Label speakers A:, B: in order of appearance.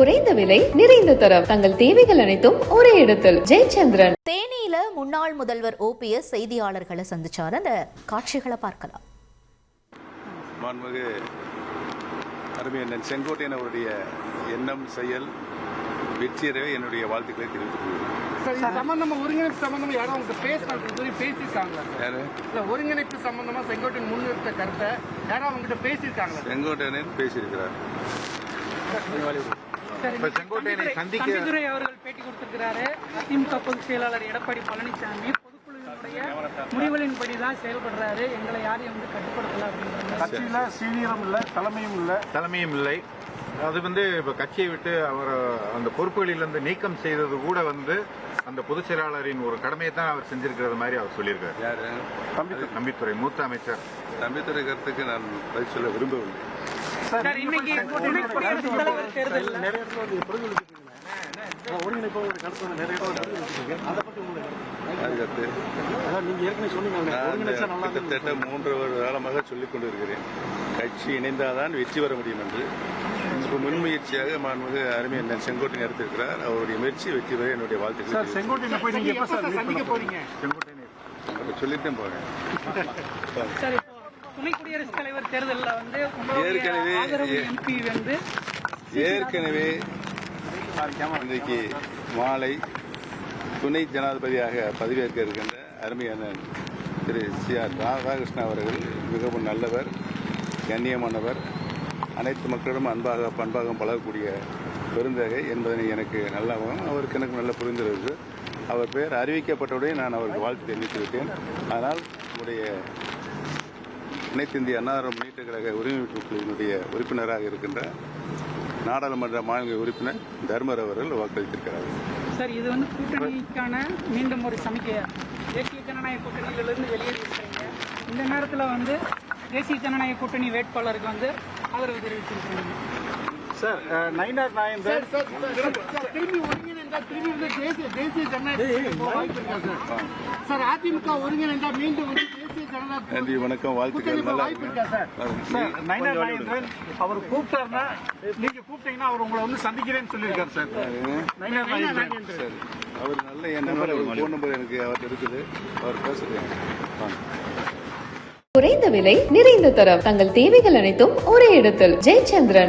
A: குறைந்த விலை நிறைந்த தரம். தங்கள் தேவைகள் அனைத்தும் ஒரே இடத்தில். ஜெயச்சந்திரன்.
B: தேனியில முன்னாள் முதல்வர் ஓபிஎஸ் செய்தியாளர்களை சந்திச்சார். அந்த காட்சிகளை பார்க்கலாம்.
C: மாண்புமிகு அருமையண்ணன் செங்கோட்டையன் அவருடைய எண்ணம் செயல் வெற்றியறவே என்னுடைய வாழ்த்துக்களை தெரிவித்துக் கொள்கிறேன்.
D: சம்பந்தமா ஒருங்கிணைப்பு சம்பந்தமா யாரும் பேசியிருக்காங்களா சார்?
C: யாரு?
D: இல்ல ஒருங்கிணைப்பு சம்பந்தமா செங்கோட்டையன் முன்னிறுத்த கருத்தை யாரும் அவங்ககிட்ட பேசியிருக்காங்களா
C: செங்கோட்டையன் பேசியிருக்கிறார்.
E: செங்கோட்டையனை சந்திக்க
F: தம்பிதுரை அவர்கள் பேட்டி கொடுத்திருக்கிறாரு. அதிமுக பொதுச் செயலாளர் எடப்பாடி பழனிசாமி பொதுக்குழுவினுடைய முடிவுகளின்படி தான் செயல்படுறாரு. எங்களை யாரையும் வந்து கட்டுப்படுத்தல அப்படின்ற மாதிரி.
D: கட்சியில சீனியரும் இல்ல தலைமையும் இல்ல.
E: தலைமையும் இல்லை. அது வந்து இப்ப கட்சியை விட்டு அவர் அந்த பொறுப்புகளிலிருந்து நீக்கம் செய்தது கூட வந்து அந்த பொதுச் செயலாளரின் ஒரு கடமையை தான் அவர் செஞ்சிருக்கிறது மாதிரி அவர் சொல்லியிருக்காரு.
C: யாரு?
E: நம்பித்துறை மூத்த அமைச்சர்.
C: தம்பித்துறை கருத்துக்கு நான் பதில் சொல்ல விரும்பவில்லை.
F: சார் இன்னைக்கு துணை குடியரசுத் தலைவர் தேர்தலில்
D: நிறைய இடத்துல வந்து பிரதிபலிச்சிருக்கீங்க ஒருங்கிணைப்பு ஒரு கருத்து வந்து நிறைய இடத்துல பிரதிபலிச்சிருக்கு அதை பத்தி உங்களுக்கு
C: அது கருத்து
D: அதான் நீங்க ஏற்கனவே சொன்னீங்க.
C: கிட்டத்தட்ட மூன்று காலமாக சொல்லிக் கொண்டிருக்கிறேன். கட்சி இணைந்தால்தான் வெற்றி பெற முடியும் என்று. இப்போ முன்முயற்சியாக மாண்புமிகு அருமையண்ணன் செங்கோட்டையன் எடுத்திருக்கிறார். அவருடைய முயற்சி வெற்றி பெற என்னுடைய வாழ்த்துக்களை
D: சார் செங்கோட்டையனை போய் நீங்க எப்ப சார் சந்திக்க போறீங்க?
C: சொல்லிட்டேன் போறேன்.
F: துணை குடியரசுத் தலைவர் தேர்தலில் வந்து
C: ஏற்கனவே
F: எம்பி வந்து
C: ஏற்கனவே இன்றைக்கு மாலை துணை ஜனாதிபதியாக பதவியேற்க இருக்கின்ற அருமையான திரு சி ஆர் ராதாகிருஷ்ணன் அவர்கள் மிகவும் நல்லவர் கண்ணியமானவர் அனைத்து மக்களிடம் அன்பாக பண்பாக பழகக்கூடிய பெருந்தகை என்பதனை எனக்கு நல்லாவும் அவருக்கு எனக்கு நல்ல புரிந்திருக்கு அவர் பெயர் அறிவிக்கப்பட்டவுடனே நான் அவருக்கு வாழ்த்து தெரிவித்து விட்டேன் ஆனால் நம்முடைய அனைத்து இந்திய அன்னார முன்னேற்ற கழக உரிமை குழுவினுடைய உறுப்பினராக இருக்கின்ற நாடாளுமன்ற மாநில உறுப்பினர் தர்மர் அவர்கள் வாக்களித்திருக்கிறார்கள்
F: சார் இது வந்து கூட்டணிக்கான மீண்டும் ஒரு சமிக்கையா தேசிய ஜனநாயக கூட்டணியிலிருந்து வெளியேறி இருக்கிறீங்க இந்த நேரத்தில் வந்து தேசிய ஜனநாயக கூட்டணி வேட்பாளருக்கு வந்து ஆதரவு தெரிவிச்சிருக்கிறீங்க.
D: சார் நயினார் நாயந்தர். திரும்பி ஒருங்கிணைந்தா திரும்பி வந்து தேசிய தேசிய ஜனநாயக சார்? சார் அதிமுக ஒருங்கிணைந்தா மீண்டும் வந்து
C: நன்றி வணக்கம் வாழ்த்துக்கள். நல்லா
D: அவர் கூப்பிட்டாருன்னா நீங்க கூப்பிட்டீங்கன்னா அவர் உங்களை வந்து சந்திக்கிறேன்னு சொல்லியிருக்காரு
C: சார். அவர் நல்ல என் நம்பர் அவர் ஃபோன் நம்பர் எனக்கு அவர்கிட்ட இருக்குது. அவர் பேசுகிறேன் வாங்க.
A: குறைந்த விலை நிறைந்த தரம். தங்கள் தேவைகள் அனைத்தும் ஒரே இடத்தில். ஜெயச்சந்திரன்.